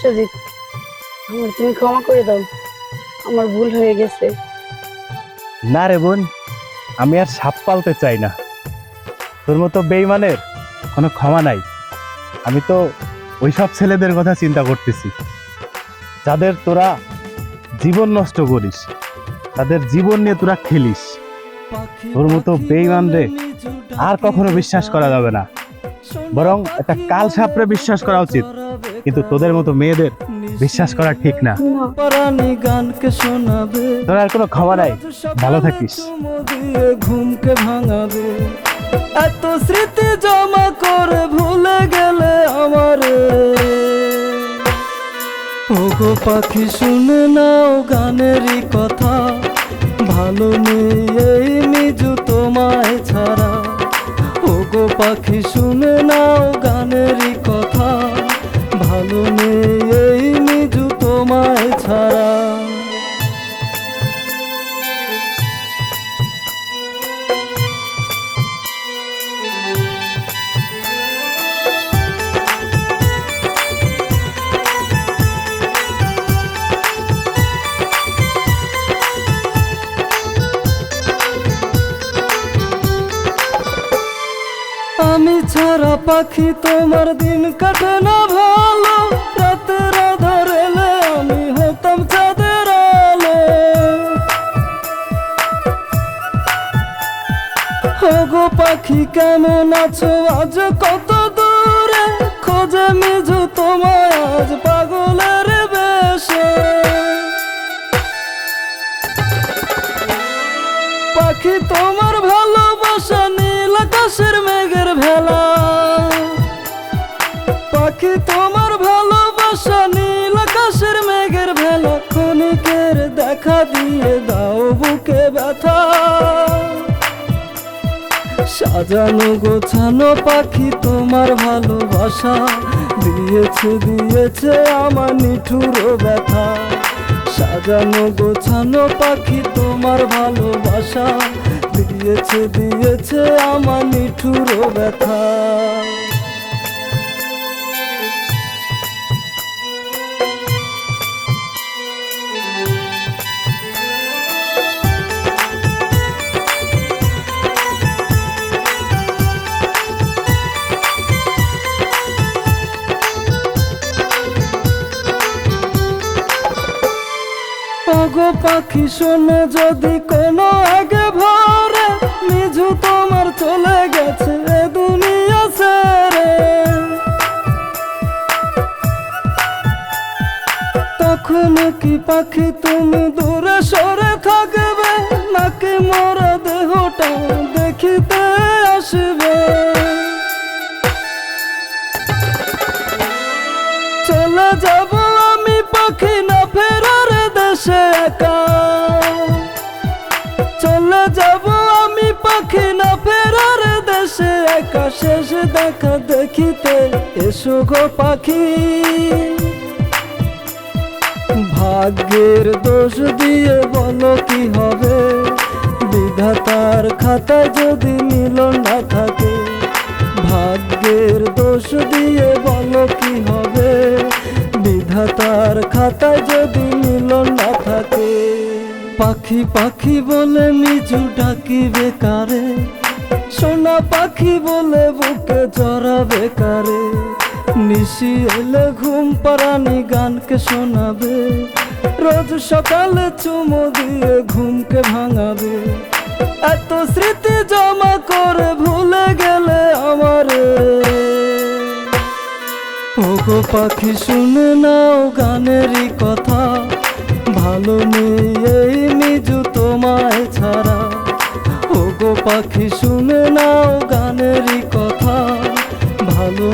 সজিত, আমার তুমি ক্ষমা করে দাও। আমার ভুল হয়ে গেছে। না রে বোন, আমি আর সাপ পালতে চাই না। তোর মতো বেইমানের কোনো ক্ষমা নাই। আমি তো ওইসব ছেলেদের কথা চিন্তা করতেছি। যাদের তোরা জীবন নষ্ট করিস, তাদের জীবন নিয়ে তোরা খেলিস। তোর মতো বেইমান রে আর কখনো বিশ্বাস করা যাবে না। বরং একটা কাল সাপরে বিশ্বাস করা উচিত। কিন্তু তোদের মতো মেয়েদের বিশ্বাস করা ঠিক না। তোর আর কোনো ক্ষমা নাই। ভালো থাকিস। ঘুমকে ভাঙাবে। এত স্মৃতি জমা করে ভুলে গেলে আমারে। ওগো পাখি শুনে নাও গানেরই কথা। ভালো নেই এই নিজু তোমায় ছাড়া। ওগো পাখি শুনে ভালো আমি ছাড়া পাখি তোমার দিন কাটে না ভালো। রাতের আধার এলে আমি হতাম চাঁদের আলো। গো পাখি, কেমন আছো? আজ কত দূরে? খোঁজে মিজু তোমায় আজ পাগলের বেশে। পাখি তোমার ভালোবাসা আকাশের মেঘের ভেলা। পাখি তোমার ভালোবাসা, নীল আকাশের মেঘের ভেলা। ক্ষণিকের দেখা দিয়ে দাও বুকে ব্যথা। সাজানো গোছানো পাখি তোমার ভালোবাসা। দিয়েছে দিয়েছে আমার নিঠুর ব্যথা। সাজানো গোছানো পাখি তোমার ভালোবাসা। দিয়েছে দিয়েছে আমার নিঠুর ব্যথা। পাখি শোনো যদি কোনো আগে ভরে মিঝু তোমার চলে গেছে দুনিয়া ছেড়ে। তখন কি পাখি তুমি দূরে সরে থাকবে? নাকি মোরা দেহটা দেখিতে আসবে? চলে যাব শেষ দেখা দেখিতে এসো গো পাখি। ভাগ্যের দোষ দিয়ে বলো কি হবে? বিধাতার খাতায় যদি মিলন না থাকে, ভাগ্যের দোষ দিয়ে বলো কি হবে? বিধাতার খাতায় যদি মিলন না থাকে, পাখি পাখি বলে মিজু ডাকি বেকারে সোনা পাখি বলে বুকে জড়া বেকারে। নিশি এলে ঘুম পারানি গানকে শোনাবে। রোজ সকালে চুমো দিয়ে ঘুমকে ভাঙাবে। এত স্মৃতি জমা করে ভুলে গেলে আমারে। ওগো পাখি, শুনে নাও গানেরই কথা। ভালো নেই এই নিজু তোমায় ছাড়া। পাখি শুনে নাও গানেরই কথা। ভালো